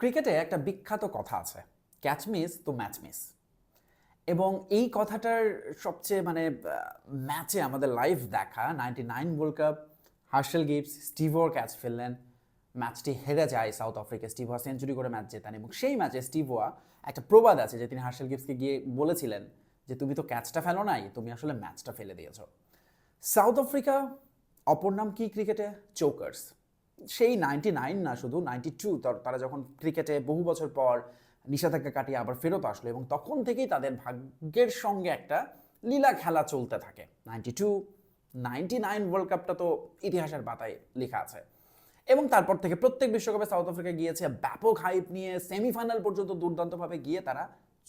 ক্রিকেটে একটা বিখ্যাত কথা আছে ক্যাচ মিস তো ম্যাচ মিস এবং এই কথাটার সবচেয়ে মানে ম্যাচে আমাদের লাইভ দেখা ninety nine world cup Herschelle Gibbs স্টিভোর catch ফেললেন ম্যাচটি হেরে যায় South Africa Steve Waugh century করে ম্যাচ জেতান এবং সেই ম্যাচে স্টিভোয়া একটা প্রবাদ আছে যে তিনি হার্শেল গিপসকে গিয়ে বলেছিলেন যে, তুমি তো ক্যাচটা ফেলো নাই, তুমি আসলে ম্যাচটা ফেলে দিয়েছ। সাউথ আফ্রিকা অপর নাম কি ক্রিকেটে? চোকার্স সেই নাইনটি নাইন না শুধু নাইনটি টু তারা যখন ক্রিকেটে বহু বছর পর নিষেধাজ্ঞা কাটিয়ে আবার ফেরত আসলো এবং তখন থেকেই তাদের ভাগ্যের সঙ্গে একটা লীলা খেলা চলতে থাকে। Ninety two ninety nine world কাপটা তো ইতিহাসের পাতায় লেখা আছে। এবং তারপর থেকে প্রত্যেক বিশ্বকাপে সাউথ আফ্রিকা গিয়েছে, ব্যাপক হাইপ নিয়ে সেমিফাইনাল পর্যন্ত দুর্দান্তভাবে গিয়ে তারা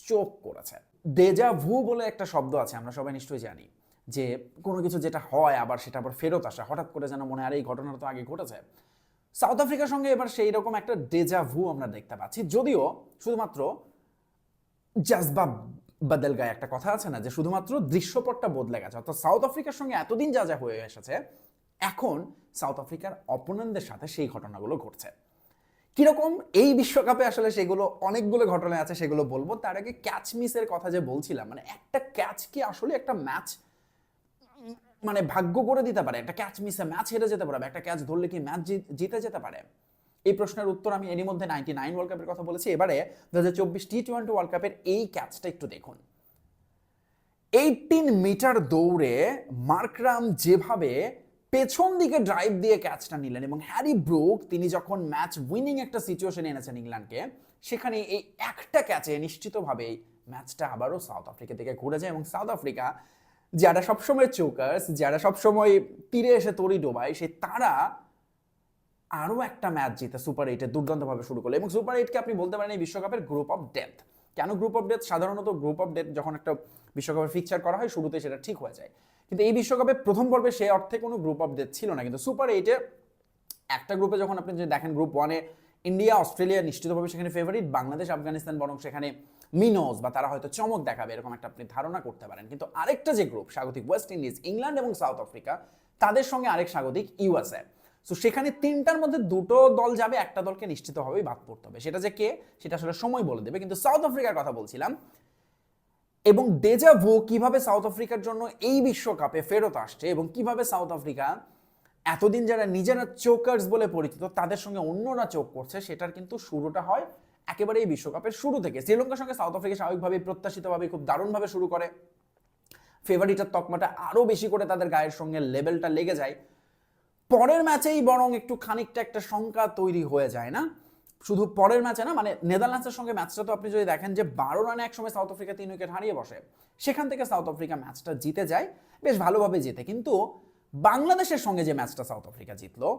চোখ করেছে। ডেজা ভু বলে একটা শব্দ আছে, আমরা সবাই নিশ্চয়ই জানি। যে কোনো কিছু যেটা হয় আবার সেটা আবার ফেরত আসা, হঠাৎ করে যেন মনে আর এই ঘটনাটা তো আগে ঘটেছে। সাউথ আফ্রিকার সঙ্গে এবার সেই রকম একটা ডেজা ভু আমরা দেখতে পাচ্ছি। যদিও শুধুমাত্র জাজবা বদল গায়ে একটা কথা আছে না, যে শুধুমাত্র দৃশ্যপটটা বদলে গেছে, অর্থাৎ সাউথ আফ্রিকার সঙ্গে এতদিন যা যা হয়ে এসেছে, এখন সাউথ আফ্রিকার অপোনেন্টদের সাথে সেই ঘটনাগুলো ঘটছে। কীরকম এই বিশ্বকাপে আসলে সেগুলো, অনেকগুলো ঘটনা আছে সেগুলো বলব। তার আগে ক্যাচ মিসের কথা যে বলছিলাম মানে একটা ক্যাচ কি আসলে একটা ম্যাচ মানে ভাগ্য করে দিতে পারে, একটা ক্যাচ মিসে ম্যাচ হেরে যেতে পারে একটা ক্যাচ ধরলে কি ম্যাচ জিতে যেতে পারে? এই প্রশ্নের উত্তর আমি এরই মধ্যে নাইনটি নাইন ওয়ার্ল্ড কাপের কথা বলেছি। এবারে দু হাজার চব্বিশ টি টোয়েন্টি ওয়ার্ল্ড কাপের এই ক্যাচটা একটু দেখুন। এইটিন মিটার দৌড়ে মার্করাম যেভাবে পেছন দিকে ড্রাইভ দিয়ে ক্যাচটা নিলেন এবং হ্যারি ব্রুক, তিনি যখন ম্যাচ উইনিং একটা সিচুয়েশন এনেছেন ইংল্যান্ডকে, সেখানে এই একটা ক্যাচে নিশ্চিতভাবেই ম্যাচটা আবারও সাউথ আফ্রিকা থেকে ঘুরে যায় এবং সাউথ আফ্রিকা যারা সবসময় চোকার্স, যারা সবসময় তীরে এসে তরি ডোবায়, সে তারা আরও একটা ম্যাচ জিতে সুপার এইটে দুর্দান্তভাবে শুরু করল। এবং সুপার এইটকে আপনি বলতে পারেন এই বিশ্বকাপের গ্রুপ অফ ডেথ কেন গ্রুপ অফ ডেথ সাধারণত গ্রুপ অফ ডেথ যখন একটা বিশ্বকাপের ফিকচার করা হয় শুরুতে সেটা ঠিক হয়ে যায়। কিন্তু এই বিশ্বকাপে প্রথম পর্বে সে অর্থে কোনো গ্রুপ অফ ডেথ ছিল না। কিন্তু সুপার এইটে একটা গ্রুপে যখন আপনি যদি দেখেন গ্রুপ ওয়ানে ইন্ডিয়া, অস্ট্রেলিয়া নিশ্চিতভাবে সেখানে ফেভারিট বাংলাদেশ, আফগানিস্তান বরং সেখানে মিনোজ বা তারা হয়তো চমক দেখাবে, এরকম একটা আপনি ধারণা করতে পারেন। কিন্তু আরেকটা যে গ্রুপ স্বাগতিক ওয়েস্ট ইন্ডিজ ইংল্যান্ড এবং সাউথ আফ্রিকা তাদের সঙ্গে আরেক স্বাগতিক ইউএসএ সো সেখানে তিনটার মধ্যে দুটো দল যাবে, একটা দলকে নিশ্চিতভাবেই বাদ পড়তে হবে। সেটা যে কে, সেটা আসলে সময় বলে দেবে। কিন্তু সাউথ আফ্রিকার কথা বলছিলাম, এবং ডেজা ভু কীভাবে সাউথ আফ্রিকার জন্য এই বিশ্বকাপে ফেরত আসছে এবং কীভাবে সাউথ আফ্রিকা এতদিন যারা নিজেরা চোকার্স বলে পরিচিত, তাদের সঙ্গে অন্যরা চোখ করছে, সেটার কিন্তু শুরুটা হয় একেবারে এই বিশ্বকাপের শুরু থেকে। শ্রীলঙ্কার সঙ্গে সাউথ আফ্রিকা স্বাভাবিকভাবে প্রত্যাশিতভাবে খুব দারুণভাবে শুরু করে। ফেভারিটের তকমাটা আরও বেশি করে তাদের গায়ের সঙ্গে লেভেলটা লেগে যায়। পরের ম্যাচেই বরং একটু খানিকটা একটা শঙ্কা তৈরি হয়ে যায় না। শুধু পরের ম্যাচে না মানে নেদারল্যান্ডসের সঙ্গে ম্যাচটা তো আপনি যদি দেখেন যে বারো রানে একসময় সাউথ আফ্রিকা তিন উইকেট হারিয়ে বসে, সেখান থেকে সাউথ আফ্রিকা ম্যাচটা জিতে যায়, বেশ ভালোভাবে জিতে। কিন্তু বাংলাদেশের সঙ্গে যে ম্যাচটা সাউথ আফ্রিকা জিতলো,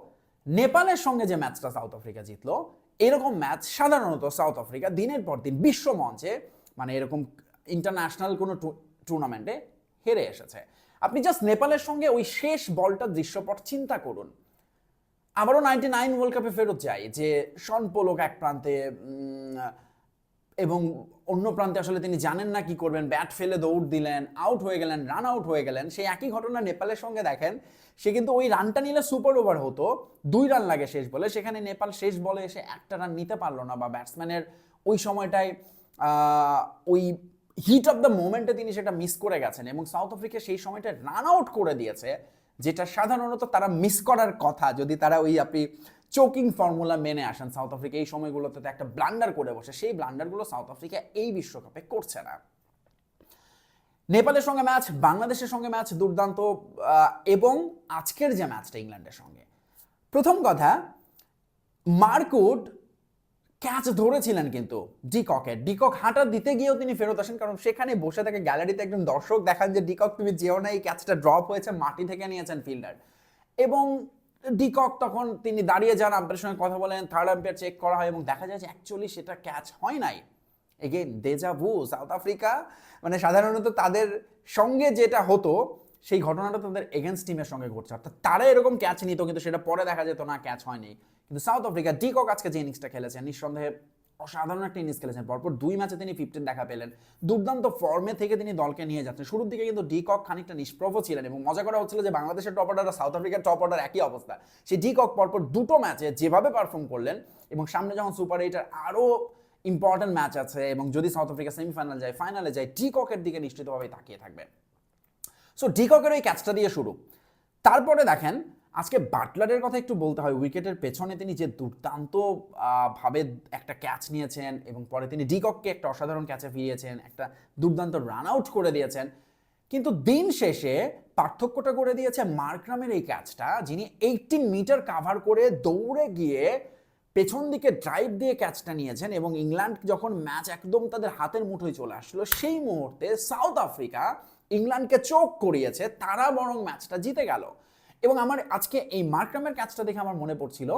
নেপালের সঙ্গে যে ম্যাচটা সাউথ আফ্রিকা জিতলো, এরকম ম্যাচ সাধারণত সাউথ আফ্রিকা দিনের পর দিন বিশ্ব মঞ্চে মানে এরকম ইন্টারন্যাশনাল কোনো টুর্নামেন্টে হেরে এসেছে। আপনি জাস্ট নেপালের সঙ্গে ওই শেষ বলটা দৃশ্যপট চিন্তা করুন। আবারও নাইনটি নাইন ওয়ার্ল্ড কাপে ফেরত যাই যে, শন পোলক এক প্রান্তে এবং অন্য প্রান্তে আসলে তিনি জানেন না কি করবেন ব্যাট ফেলে দৌড় দিলেন আউট হয়ে গেলেন রান আউট হয়ে গেলেন, সেই একই ঘটনা নেপালের সঙ্গে দেখেন, সে কিন্তু ওই রানটা নিলে সুপার ওভার হতো, দুই রান লাগে শেষ বলে, সেখানে নেপাল শেষ বলে এসে একটা রান নিতে পারল না বা ব্যাটসম্যানের ওই সময়টায় ওই হিট অফ দ্য মোমেন্টে তিনি সেটা মিস করে গেছেন এবং সাউথ আফ্রিকা সেই সময়টা রান আউট করে দিয়েছে, যেটা সাধারণত তারা মিস করার কথা, যদি তারা ওই আপনি চোকিং ফর্মুলা মেনে আসেন সাউথ আফ্রিকা এই সময়গুলোতে একটা ব্লান্ডার করে বসে। সেই ব্লান্ডারগুলো সাউথ আফ্রিকা এই বিশ্বকাপে করছে না। নেপালের সঙ্গে ম্যাচ বাংলাদেশের সঙ্গে ম্যাচ দুর্দান্ত এবং আজকের যে ম্যাচটা ইংল্যান্ডের সঙ্গে। প্রথম কথা, মার্কুট ক্যাচ ধরেছিলেন কিন্তু ডিককের ডিকক হাঁটা দিতে গিয়েও তিনি ফেরত আসেন, কারণ সেখানে বসে থাকে গ্যালারিতে একজন দর্শক দেখান যে, ডিকক, তুমি যেও না, এই ক্যাচটা ড্রপ হয়েছে, মাটি থেকে নিয়েছেন ফিল্ডার এবং ডিকক তখন তিনি দাঁড়িয়ে যান, আম্পায়ারের সঙ্গে কথা বলেন থার্ড আম্পায়ার চেক করা হয় এবং দেখা যায় যে অ্যাকচুয়ালি সেটা ক্যাচ হয় নাই। Again deja vu South Africa মানে সাধারণত তাদের সঙ্গে যেটা হতো, সেই ঘটনাটা তাদের এগেনস্ট টিমের সঙ্গে ঘটছে। অর্থাৎ তারা এরকম ক্যাচ নিত, কিন্তু সেটা পরে দেখা যেত না ক্যাচ হয়নি। কিন্তু সাউথ আফ্রিকা ডিকক আজকে যে ইনিংসটা খেলেছে, নিঃসন্দেহে অসাধারণ একটা ইনিংস খেলেছেন। পরপর দুই ম্যাচে তিনি ফিফটিন দেখা পেলেন। দুর্দান্ত ফর্মে থেকে তিনি দলকে নিয়ে যাচ্ছেন। শুরুর দিকে কিন্তু ডিকক খানিকটা নিষ্প্রভ ছিলেন এবং মজা করা হচ্ছিল যে বাংলাদেশের টপ অর্ডার আর সাউথ আফ্রিকার টপ অর্ডার একই অবস্থা। সেই ডিকক পরপর দুটো ম্যাচে যেভাবে পারফর্ম করলেন এবং সামনে যখন সুপার এইটার আরও ইম্পর্টেন্ট ম্যাচ আছে এবং যদি সাউথ আফ্রিকা সেমিফাইনাল যায় ফাইনালে যায়, ডিককের দিকে নিশ্চিতভাবেই তাকিয়ে থাকবে সো ডিককের ওই ক্যাচটা দিয়ে শুরু। তারপরে দেখেন আজকে বাটলারের কথা একটু বলতে হয়, উইকেটের পেছনে তিনি যে দুর্দান্ত ভাবে একটা ক্যাচ নিয়েছেন এবং পরে তিনি ডিকককে একটা অসাধারণ ক্যাচে ফিরিয়েছেন, একটা দুর্দান্ত রান আউট করে দিয়েছেন। কিন্তু দিন শেষে পার্থক্যটা করে দিয়েছে মার্করামের এই ক্যাচটা যিনি এইটিন মিটার কাভার করে দৌড়ে গিয়ে পেছন দিকে ড্রাইভ দিয়ে ক্যাচটা নিয়েছেন এবং ইংল্যান্ড যখন ম্যাচ একদম তাদের হাতের মুঠোয় চলে আসলো, সেই মুহূর্তে সাউথ আফ্রিকা ইংল্যান্ডকে চোখ করিয়েছে, তারা বরং ম্যাচটা জিতে গেল। এবং আমার আজকে এই মার্ক্রামের ক্যাচটা দেখে আমার মনে পড়ছিল,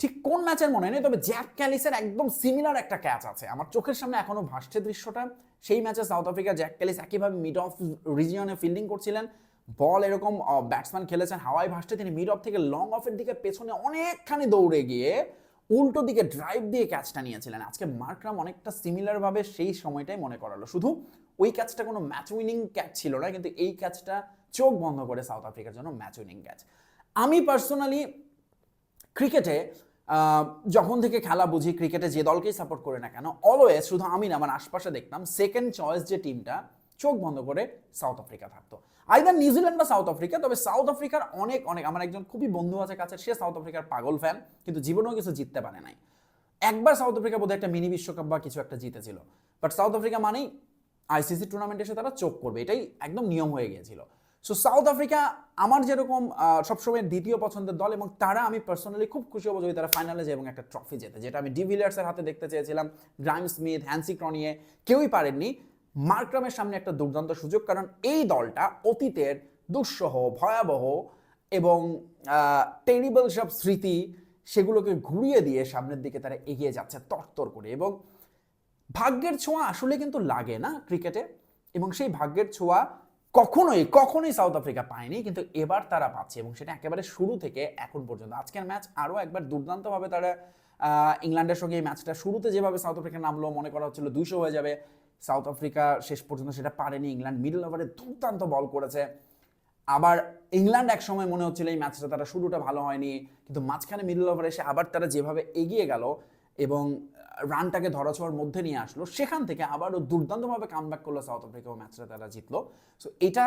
ঠিক কোন ম্যাচের মনে নেই, তবে জ্যাক ক্যালিসের একদম সিমিলার একটা ক্যাচ আছে। আমার চোখের সামনে এখনও ভাসছে দৃশ্যটা। সেই ম্যাচে সাউথ আফ্রিকা জ্যাক ক্যালিস একইভাবে মিড অফ রিজিয়নে ফিল্ডিং করছিলেন। বল এরকম ব্যাটসম্যান খেলেছেন হাওয়াই ভাসছে, তিনি মিড অফ থেকে লং অফের দিকে পেছনে অনেকখানি দৌড়ে গিয়ে উল্টো দিকে ড্রাইভ দিয়ে ক্যাচটা নিয়েছিলেন। আজকে মার্করাম অনেকটা সিমিলারভাবে সেই সময়টাই মনে করালো। শুধু ওই ক্যাচটা কোনো ম্যাচ উইনিং ক্যাচ ছিল না, কিন্তু এই ক্যাচটা চোখ বন্ধ করে সাউথ আফ্রিকার জন্য ম্যাচ উইনিং ক্যাচ। আমি পার্সোনালি ক্রিকেটে যখন থেকে খেলা বুঝি, ক্রিকেটে যে দলকেই সাপোর্ট করে না কেন অলওয়েজ শুধু আমি না, আমার আশপাশে দেখতাম সেকেন্ড চয়েস যে টিমটা চোখ বন্ধ করে সাউথ আফ্রিকা থাকতো। আইদার নিউজিল্যান্ড বা সাউথ আফ্রিকা, তবে সাউথ আফ্রিকার অনেক অনেক, আমার একজন খুবই বন্ধু আছে কাছে, সে সাউথ আফ্রিকার পাগল ফ্যান কিন্তু জীবনেও কিছু জিততে পারে নাই। একবার সাউথ আফ্রিকা বোধহয় একটা মিনি বিশ্বকাপ বা কিছু একটা জিতেছিল। বাট সাউথ আফ্রিকা মানেই আইসিসি টুর্নামেন্টে এসে তারা চোখ করবে, এটাই একদম নিয়ম হয়ে গিয়েছিল। সো সাউথ আফ্রিকা আমার যেরকম সবসময় দ্বিতীয় পছন্দের দল এবং তারা আমি পার্সোনালি খুব খুশি হব যদি তারা ফাইনালে যায় এবং একটা ট্রফি জেতে। যেটা আমি ডিভিলিয়ার্সের হাতে দেখতে চেয়েছিলাম গ্রাইম স্মিথ হ্যান্সি ক্রনিয়ে কেউই পারেননি। মার্ক্রামের সামনে একটা দুর্দান্ত সুযোগ, কারণ এই দলটা অতীতের দুঃসহ, ভয়াবহ এবং টেরিবল সব স্মৃতি সেগুলোকে ঘুরিয়ে দিয়ে সামনের দিকে তারা এগিয়ে যাচ্ছে তরতর করে এবং ভাগ্যের ছোঁয়া আসলে কিন্তু লাগে না ক্রিকেটে এবং সেই ভাগ্যের ছোঁয়া কখনোই কখনোই সাউথ আফ্রিকা পায়নি, কিন্তু এবার তারা পাচ্ছে এবং সেটা একেবারে শুরু থেকে এখন পর্যন্ত। আজকের ম্যাচ আরও একবার দুর্দান্তভাবে তারা ইংল্যান্ডের সঙ্গে এই ম্যাচটা শুরুতে যেভাবে সাউথ আফ্রিকা নামলো, মনে করা হচ্ছিল দুইশো হয়ে যাবে। সাউথ আফ্রিকা শেষ পর্যন্ত সেটা পারেনি, ইংল্যান্ড মিডল ওভারে দুর্দান্ত বল করেছে। আবার ইংল্যান্ড এক সময় মনে হচ্ছিল এই ম্যাচটা তারা শুরুটা ভালো হয়নি, কিন্তু মাঝখানে মিডল ওভারে এসে আবার তারা যেভাবে এগিয়ে গেল এবং রানটাকে ধরাছোঁয়ার মধ্যে নিয়ে আসলো, সেখান থেকে আবারও দুর্দান্তভাবে কামব্যাক করল সাউথ আফ্রিকা ও ম্যাচটা তারা জিতলো। সো এটা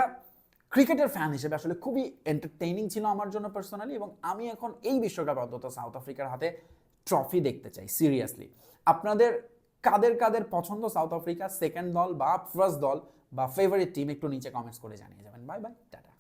ক্রিকেটের ফ্যান হিসেবে আসলে খুবই এন্টারটেইনিং ছিল আমার জন্য পার্সোনালি এবং আমি এখন এই বিশ্বকাপ অন্তত সাউথ আফ্রিকার হাতে ট্রফি দেখতে চাই সিরিয়াসলি আপনাদের কাদের কাদের পছন্দ সাউথ আফ্রিকা সেকেন্ড দল বা ফার্স্ট দল বা ফেভারিট টিম একটু নিচে কমেন্টস করে জানিয়ে যাবেন। Bye bye tata.